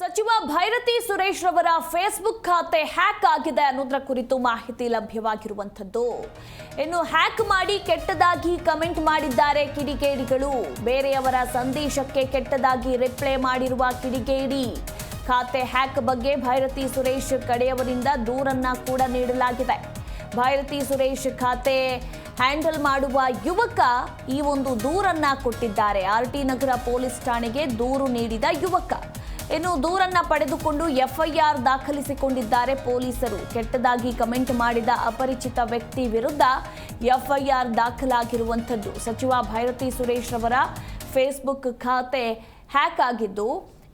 ಸಚಿವ ಭೈರತಿ ಸುರೇಶ್ ರವರ ಫೇಸ್ಬುಕ್ ಖಾತೆ ಹ್ಯಾಕ್ ಆಗಿದೆ ಅನ್ನೋದರ ಕುರಿತು ಮಾಹಿತಿ ಲಭ್ಯವಾಗಿರುವಂಥದ್ದು. ಇನ್ನು ಹ್ಯಾಕ್ ಮಾಡಿ ಕೆಟ್ಟದಾಗಿ ಕಮೆಂಟ್ ಮಾಡಿದ್ದಾರೆ ಕಿಡಿಗೇಡಿಗಳು. ಬೇರೆಯವರ ಸಂದೇಶಕ್ಕೆ ಕೆಟ್ಟದಾಗಿ ರಿಪ್ಲೈ ಮಾಡಿರುವ ಕಿಡಿಗೇಡಿ. ಖಾತೆ ಹ್ಯಾಕ್ ಬಗ್ಗೆ ಭೈರತಿ ಸುರೇಶ್ ಕಡೆಯವರಿಂದ ದೂರನ್ನ ಕೂಡ ನೀಡಲಾಗಿದೆ. ಭೈರತಿ ಸುರೇಶ್ ಖಾತೆ ಹ್ಯಾಂಡಲ್ ಮಾಡುವ ಯುವಕ ಈ ಒಂದು ದೂರನ್ನ ಕೊಟ್ಟಿದ್ದಾರೆ. ಆರ್ ಟಿ ನಗರ ಪೊಲೀಸ್ ಠಾಣೆಗೆ ದೂರು ನೀಡಿದ ಯುವಕ. ಇನ್ನು ದೂರನ್ನ ಪಡೆದುಕೊಂಡು ಎಫ್ಐಆರ್ ದಾಖಲಿಸಿಕೊಂಡಿದ್ದಾರೆ ಪೊಲೀಸರು. ಕೆಟ್ಟದಾಗಿ ಕಮೆಂಟ್ ಮಾಡಿದ ಅಪರಿಚಿತ ವ್ಯಕ್ತಿ ವಿರುದ್ಧ ಎಫ್ಐಆರ್ ದಾಖಲಾಗಿರುವಂಥದ್ದು. ಸಚಿವ ಭೈರತಿ ಸುರೇಶ್ ಅವರ ಫೇಸ್ಬುಕ್ ಖಾತೆ ಹ್ಯಾಕ್ ಆಗಿದ್ದು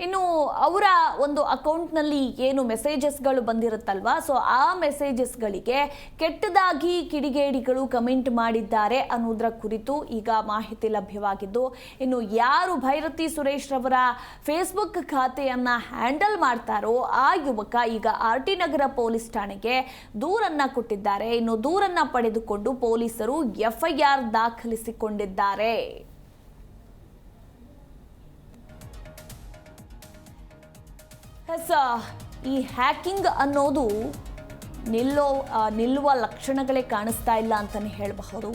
ಇನ್ನು ಅವರ ಒಂದು ಅಕೌಂಟ್ನಲ್ಲಿ ಏನು ಮೆಸೇಜಸ್ಗಳು ಬಂದಿರುತ್ತಲ್ವಾ? ಸೊ ಆ ಮೆಸೇಜಸ್ಗಳಿಗೆ ಕೆಟ್ಟದಾಗಿ ಕಿಡಿಗೇಡಿಗಳು ಕಮೆಂಟ್ ಮಾಡಿದ್ದಾರೆ ಅನ್ನೋದರ ಕುರಿತು ಈಗ ಮಾಹಿತಿ ಲಭ್ಯವಾಗಿದ್ದು, ಇನ್ನು ಯಾರು ಭೈರತಿ ಸುರೇಶ್ ರವರ ಫೇಸ್ಬುಕ್ ಖಾತೆಯನ್ನು ಹ್ಯಾಂಡಲ್ ಮಾಡ್ತಾರೋ ಆ ಯುವಕ ಈಗ ಆರ್ ಟಿ ನಗರ ಪೊಲೀಸ್ ಠಾಣೆಗೆ ದೂರನ್ನ ಕೊಟ್ಟಿದ್ದಾರೆ. ಇನ್ನು ದೂರನ್ನ ಪಡೆದುಕೊಂಡು ಪೊಲೀಸರು ಎಫ್ಐಆರ್ ದಾಖಲಿಸಿಕೊಂಡಿದ್ದಾರೆ. ಎಸ್ ಈ ಹ್ಯಾಕಿಂಗ್ ಅನ್ನೋದು ನಿಲ್ಲೋ ನಿಲ್ಲುವ ಲಕ್ಷಣಗಳೇ ಕಾಣಿಸ್ತಾ ಇಲ್ಲ ಅಂತಲೇ ಹೇಳಬಹುದು.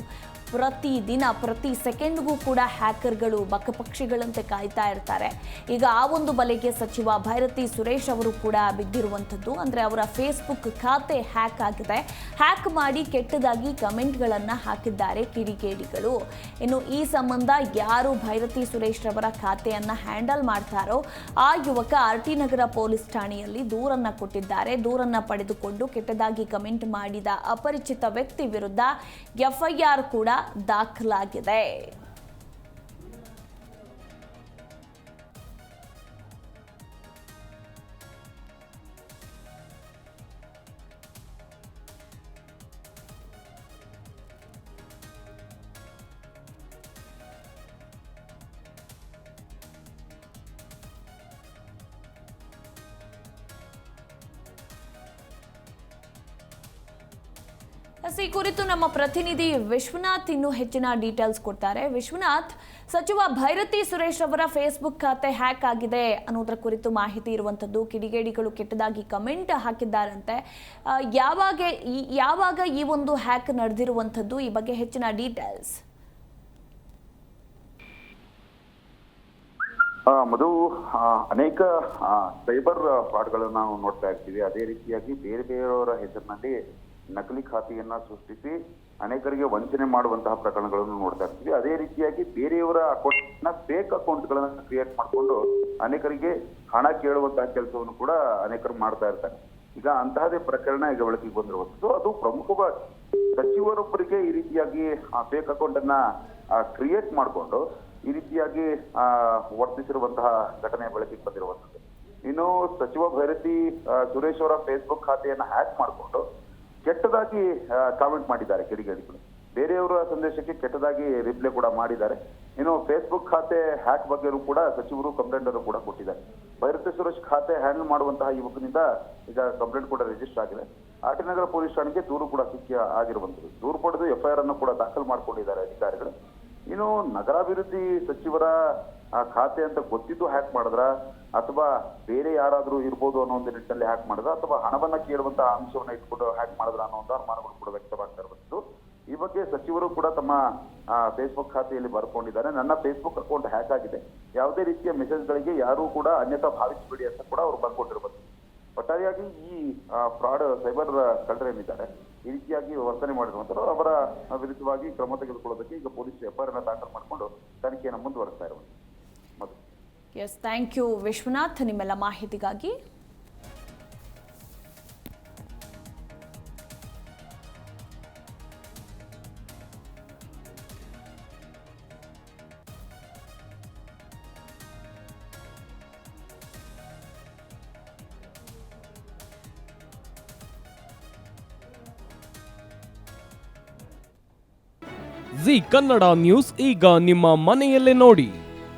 ಪ್ರತಿ ದಿನ ಪ್ರತಿ ಸೆಕೆಂಡ್ಗೂ ಕೂಡ ಹ್ಯಾಕರ್ಗಳು ಬಕಪಕ್ಷಿಗಳಂತೆ ಕಾಯ್ತಾ ಇರ್ತಾರೆ. ಈಗ ಆ ಒಂದು ಬಲೆಗೆ ಸಚಿವ ಭೈರತಿ ಸುರೇಶ್ ಅವರು ಕೂಡ ಬಿದ್ದಿರುವಂಥದ್ದು. ಅಂದರೆ ಅವರ ಫೇಸ್ಬುಕ್ ಖಾತೆ ಹ್ಯಾಕ್ ಆಗಿದೆ. ಹ್ಯಾಕ್ ಮಾಡಿ ಕೆಟ್ಟದಾಗಿ ಕಮೆಂಟ್ಗಳನ್ನು ಹಾಕಿದ್ದಾರೆ ಕಿಡಿಗೇಡಿಗಳು. ಇನ್ನು ಈ ಸಂಬಂಧ ಯಾರು ಭೈರತಿ ಸುರೇಶ್ ರವರ ಖಾತೆಯನ್ನು ಹ್ಯಾಂಡಲ್ ಮಾಡ್ತಾರೋ, ಆ ಯುವಕ ಆರ್ ಟಿ ನಗರ ಪೊಲೀಸ್ ಠಾಣೆಯಲ್ಲಿ ದೂರನ್ನು ಕೊಟ್ಟಿದ್ದಾರೆ. ದೂರನ್ನು ಪಡೆದುಕೊಂಡು ಕೆಟ್ಟದಾಗಿ ಕಮೆಂಟ್ ಮಾಡಿದ ಅಪರಿಚಿತ ವ್ಯಕ್ತಿ ವಿರುದ್ಧ ಎಫ್ಐಆರ್ ಕೂಡ ದಾಖಲಾಗಿದೆ. ಈ ಕುರಿತು ನಮ್ಮ ಪ್ರತಿನಿಧಿ ವಿಶ್ವನಾಥ್ ಇನ್ನು ಹೆಚ್ಚಿನ ಡೀಟೇಲ್ಸ್ ಕೊಡ್ತಾರೆ. ವಿಶ್ವನಾಥ್, ಸಚಿವ ಭೈರತಿ ಸುರೇಶ್ ಅವರ ಫೇಸ್ಬುಕ್ ಖಾತೆ ಹ್ಯಾಕ್ ಆಗಿದೆ ಅನ್ನೋದರ ಕುರಿತು ಮಾಹಿತಿ ಇರುವಂತದ್ದು ಕಿಡಿಗೇಡಿಗಳು ಕೆಟ್ಟದಾಗಿ ಕಮೆಂಟ್ ಹಾಕಿದ್ದಾರಂತೆ. ಯಾವಾಗ ಯಾವಾಗ ಈ ಒಂದು ಹ್ಯಾಕ್ ನಡೆದಿರುವಂತದ್ದು ಈ ಬಗ್ಗೆ ಹೆಚ್ಚಿನ ಡೀಟೇಲ್ಸ್ ಮಧು ಅನೇಕ ಸೈಬರ್ ಫ್ರಾಡ್ಗಳನ್ನು ನಾವು ನೋಡ್ತಾ ಇರ್ತೀವಿ. ಅದೇ ರೀತಿಯಾಗಿ ಬೇರೆ ಬೇರೆಯವರ ಹೆಸರಿನಲ್ಲಿ ನಕಲಿ ಖಾತೆಯನ್ನ ಸೃಷ್ಟಿಸಿ ಅನೇಕರಿಗೆ ವಂಚನೆ ಮಾಡುವಂತಹ ಪ್ರಕರಣಗಳನ್ನು ನೋಡ್ತಾ ಇರ್ತೀವಿ. ಅದೇ ರೀತಿಯಾಗಿ ಬೇರೆಯವರ ಅಕೌಂಟ್ನ ಫೇಕ್ ಅಕೌಂಟ್ಗಳನ್ನ ಕ್ರಿಯೇಟ್ ಮಾಡಿಕೊಂಡು ಅನೇಕರಿಗೆ ಹಣ ಕೇಳುವಂತಹ ಕೆಲಸವನ್ನು ಕೂಡ ಅನೇಕರು ಮಾಡ್ತಾ ಇರ್ತಾರೆ. ಈಗ ಅಂತಹದೇ ಪ್ರಕರಣ ಈಗ ಬೆಳಕಿಗೆ ಬಂದಿರುವಂಥದ್ದು ಅದು ಪ್ರಮುಖವಾಗಿ ಸಚಿವರೊಬ್ಬರಿಗೆ ಈ ರೀತಿಯಾಗಿ ಆ ಫೇಕ್ ಅಕೌಂಟ್ ಅನ್ನ ಕ್ರಿಯೇಟ್ ಮಾಡಿಕೊಂಡು ಈ ರೀತಿಯಾಗಿ ವರ್ತಿಸಿರುವಂತಹ ಘಟನೆ ಬೆಳಕಿಗೆ ಬಂದಿರುವಂಥದ್ದು ಇನ್ನು ಸಚಿವ ಭೈರತಿ ಸುರೇಶ್ ಅವರ ಫೇಸ್ಬುಕ್ ಖಾತೆಯನ್ನ ಹ್ಯಾಕ್ ಮಾಡಿಕೊಂಡು ಕೆಟ್ಟದಾಗಿ ಕಾಮೆಂಟ್ ಮಾಡಿದ್ದಾರೆ ಕಿಡಿಗೇಡಿಗಳು. ಬೇರೆಯವರ ಸಂದೇಶಕ್ಕೆ ಕೆಟ್ಟದಾಗಿ ರಿಪ್ಲೈ ಕೂಡ ಮಾಡಿದ್ದಾರೆ. ಇನ್ನು ಫೇಸ್ಬುಕ್ ಖಾತೆ ಹ್ಯಾಕ್ ಬಗ್ಗೆ ಕೂಡ ಸಚಿವರು ಕಂಪ್ಲೇಂಟ್ ಅನ್ನು ಕೂಡ ಕೊಟ್ಟಿದ್ದಾರೆ. ಭೈರತಿ ಸುರೇಶ್ ಖಾತೆ ಹ್ಯಾಂಡಲ್ ಮಾಡುವಂತಹ ಯುವಕನಿಂದ ಈಗ ಕಂಪ್ಲೇಂಟ್ ಕೂಡ ರಿಜಿಸ್ಟರ್ ಆಗಿದೆ. ಆಟಿನಗರ ನಗರ ಪೊಲೀಸ್ ಠಾಣೆಗೆ ದೂರು ಕೂಡ ಸಿಕ್ಕಿ ಆಗಿರುವಂಥದ್ದು. ದೂರು ಪಡೆದು ಎಫ್ಐಆರ್ ಅನ್ನು ಕೂಡ ದಾಖಲು ಮಾಡಿಕೊಂಡಿದ್ದಾರೆ ಅಧಿಕಾರಿಗಳು. ಇನ್ನು ನಗರಾಭಿವೃದ್ಧಿ ಸಚಿವರ ಆ, ಖಾತೆ ಅಂತ ಗೊತ್ತಿದ್ದು ಹ್ಯಾಕ್ ಮಾಡಿದ್ರ? ಅಥವಾ ಬೇರೆ ಯಾರಾದರೂ ಇರ್ಬೋದು ಅನ್ನೋ ಒಂದು ನಿಟ್ಟಿನಲ್ಲಿ ಹ್ಯಾಕ್ ಮಾಡಿದ್ರ? ಅಥವಾ ಹಣವನ್ನ ಕೇಳುವಂತಹ ಅಂಶವನ್ನು ಇಟ್ಕೊಂಡು ಹ್ಯಾಕ್ ಮಾಡಿದ್ರ ಅನ್ನೋ ಒಂದು ಅನುಮಾನಗಳು ಕೂಡ ವ್ಯಕ್ತವಾಗ್ತಾ ಇರಬಹುದು ಈ ಬಗ್ಗೆ ಸಚಿವರು ಕೂಡ ತಮ್ಮ ಫೇಸ್ಬುಕ್ ಖಾತೆಯಲ್ಲಿ ಬರ್ಕೊಂಡಿದ್ದಾರೆ. ನನ್ನ ಫೇಸ್ಬುಕ್ ಅಕೌಂಟ್ ಹ್ಯಾಕ್ ಆಗಿದೆ. ಯಾವುದೇ ರೀತಿಯ ಮೆಸೇಜ್ಗಳಿಗೆ ಯಾರೂ ಕೂಡ ಅನ್ಯತಾ ಭಾವಿಸಬೇಡಿ ಅಂತ ಕೂಡ ಅವರು ಬರ್ಕೊಂಡಿರ್ಬೋದು ಒಟ್ಟಾರೆಯಾಗಿ ಈ ಫ್ರಾಡ್ ಸೈಬರ್ ಕಳ್ಳರೇನಿದ್ದಾರೆ ಈ ರೀತಿಯಾಗಿ ವರ್ತನೆ ಮಾಡಿರುವಂತರು ಅವರ ವಿರುದ್ಧವಾಗಿ ಕ್ರಮ ತೆಗೆದುಕೊಳ್ಳೋದಕ್ಕೆ ಈಗ ಪೊಲೀಸ್ ಎಫ್ಐಆರ್ ದಾಖಲು ಮಾಡಿಕೊಂಡು ತನಿಖೆಯನ್ನು ಮುಂದುವರಿಸ್ತಾ ಇರುವಂತದ್ದು Madhu S thank you Vishwanath ನಿಮ್ಮೆಲ್ಲ ಮಾಹಿತಿಗಾಗಿ. ಜಿ ಕನ್ನಡ ನ್ಯೂಸ್ ಈಗ ನಿಮ್ಮ ಮನೆಯಲ್ಲೇ ನೋಡಿ.